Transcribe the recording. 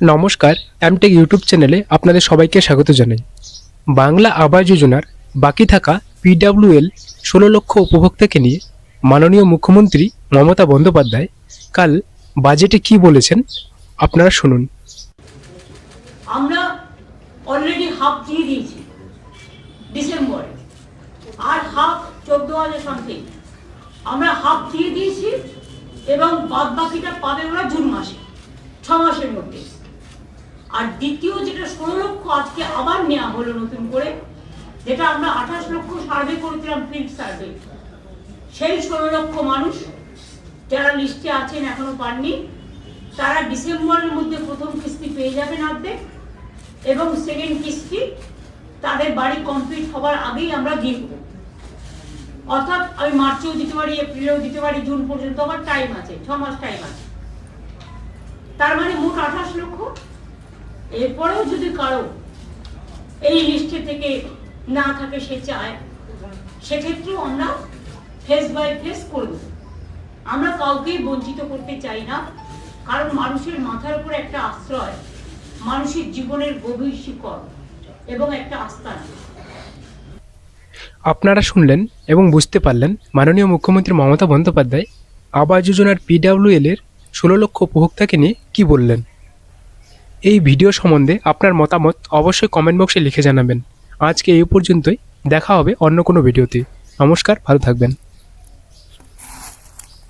নমস্কার MTech YouTube চ্যানেলে আপনাদের সবাইকে স্বাগত জানাই। বাংলা আবাস যোজনার বাকি থাকা পিডাব্লিউএল ষোলো লক্ষ উপভোক্তাকে নিয়ে মাননীয় মুখ্যমন্ত্রী মমতা বন্দ্যোপাধ্যায় কাল বাজেটে কি বলেছেন আপনারা শুনুন। আমরা অলরেডি হাফ দিয়ে দিয়েছি ডিসেম্বরে আর হাফ চোদ্দ হাজার সামথিং আমরা হাফ দিয়ে দিয়েছি এবং বাদ বাকিটা পাবে ওরা জুন মাসে, ছ মাসের মধ্যে। আর দ্বিতীয় যেটা ষোলো লক্ষ আজকে আবার নেওয়া হলো নতুন করে, যেটা আমরা আঠাশ লক্ষ সার্ভে করেছিলাম ফিল্ড সার্ভে সেই ষোলো লক্ষ মানুষ যারা লিস্টে আছেন, এখনও পাননি, তারা ডিসেম্বরের মধ্যে প্রথম কিস্তি পেয়ে যাবেন অর্ধেক এবং সেকেন্ড কিস্তি তাদের বাড়ি কমপ্লিট হবার আগেই আমরা দিয়ে দেবো অর্থাৎ আমি মার্চেও দিতে পারি, এপ্রিলেও দিতে পারি, জুন পর্যন্ত আমার টাইম আছে, ছ মাস টাইম আছে। তার মানে মোট আঠাশ লক্ষ এরপরেও যদি কারও এই লিস্টে থেকে না থাকে, সে চায়, সেক্ষেত্রেও আমরা ফেস বাই ফেস করব। আমরা কাউকেই বঞ্চিত করতে চাই না, কারণ মানুষের মাথার উপর একটা আশ্রয়, মানুষের জীবনের গভীর শিকড় এবং একটা আস্থান আপনারা শুনলেন এবং বুঝতে পারলেন মাননীয় মুখ্যমন্ত্রী মমতা বন্দ্যোপাধ্যায় আবাস যোজনার পিডাব্লিউএল এর ষোলো লক্ষ উপভোক্তাকে নিয়ে কি বললেন। এই ভিডিও সম্বন্ধে আপনার মতামত অবশ্যই কমেন্ট বক্সে লিখে জানাবেন। আজকে এই পর্যন্তই। দেখা হবে অন্য কোনো ভিডিওতে। নমস্কার, ভালো থাকবেন।